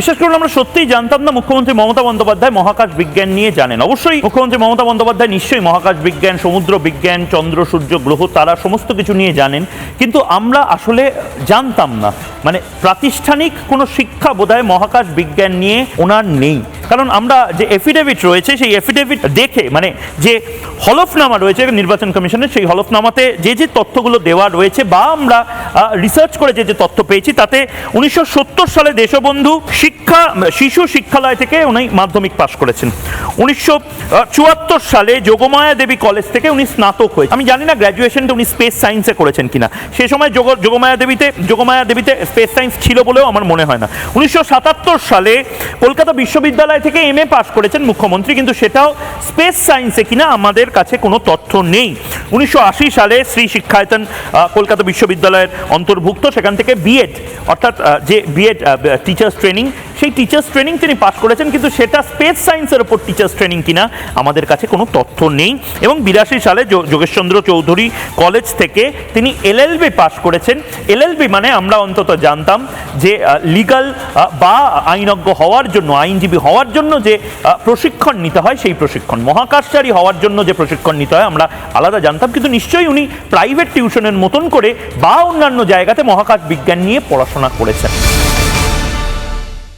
বিশেষ করে আমরা সত্যিই জানতাম না মুখ্যমন্ত্রী মমতা বন্দ্যোপাধ্যায় মহাকাশ বিজ্ঞান নিয়ে জানেন। অবশ্যই মুখ্যমন্ত্রী মমতা বন্দ্যোপাধ্যায় নিশ্চয়ই মহাকাশ বিজ্ঞান, সমুদ্র বিজ্ঞান, চন্দ্র, সূর্য, গ্রহ, তারা সমস্ত কিছু নিয়ে জানেন। কিন্তু আমরা আসলে জানতাম না। মানে প্রাতিষ্ঠানিক কোনো শিক্ষা বোধহয় মহাকাশ বিজ্ঞান নিয়ে ওনার নেই। কারণ আমরা যে এফিডেভিট রয়েছে, সেই এফিডেভিট দেখে মানে যে হলফনামা রয়েছে নির্বাচন কমিশনের, সেই হলফনামাতে যে যে তথ্যগুলো দেওয়া রয়েছে বা আমরা রিসার্চ করে যে যে তথ্য পেয়েছি, তাতে উনিশশো সত্তর সালে দেশবন্ধু শিক্ষা, শিশু শিক্ষালয় থেকে উনি মাধ্যমিক পাশ করেছেন। উনিশশো চুয়াত্তর সালে যোগমায়া দেবী কলেজ থেকে উনি স্নাতক হয়েছে আমি জানি না গ্র্যাজুয়েশনটা উনি স্পেস সায়েন্সে করেছেন কিনা। সে সময় যোগ, যোগমায়া দেবীতে যোগমায়া দেবীতে স্পেস সায়েন্স ছিল বলেও আমার মনে হয় না। উনিশশো সাতাত্তর সালে কলকাতা বিশ্ববিদ্যালয় থেকে এম এ পাশ করেছেন মুখ্যমন্ত্রী, কিন্তু সেটাও স্পেস সায়েন্সে কিনা আমাদের কাছে কোনো তথ্য নেই। উনিশশো আশি সালে শ্রী শিক্ষায়তন কলকাতা বিশ্ববিদ্যালয়ের অন্তর্ভুক্ত, সেখান থেকে বিএড অর্থাৎ যে বিএড টিচার্স ট্রেনিং সেই টিচার্স ট্রেনিং তিনি পাশ করেছেন, কিন্তু সেটা স্পেস সায়েন্সের ওপর টিচার্স ট্রেনিং কিনা, আমাদের কাছে কোনো তথ্য নেই। এবং বিরাশি সালে যোগেশচন্দ্র চৌধুরী কলেজ থেকে তিনি এলএলবি পাশ করেছেন। এলএলবি মানে আমরা অন্তত জানতাম যে লিগাল বা আইনজ্ঞ হওয়ার জন্য, আইনজীবী হওয়ার জন্য যে প্রশিক্ষণ নিতে হয়, সেই প্রশিক্ষণ। মহাকাশচারী হওয়ার জন্য যে প্রশিক্ষণ নিতে হয়, আমরা আলাদা জানতাম, কিন্তু নিশ্চয়ই উনি প্রাইভেট টিউশনের মতন করে বা অন্যান্য জায়গাতে মহাকাশ বিজ্ঞান নিয়ে পড়াশোনা করেছেন।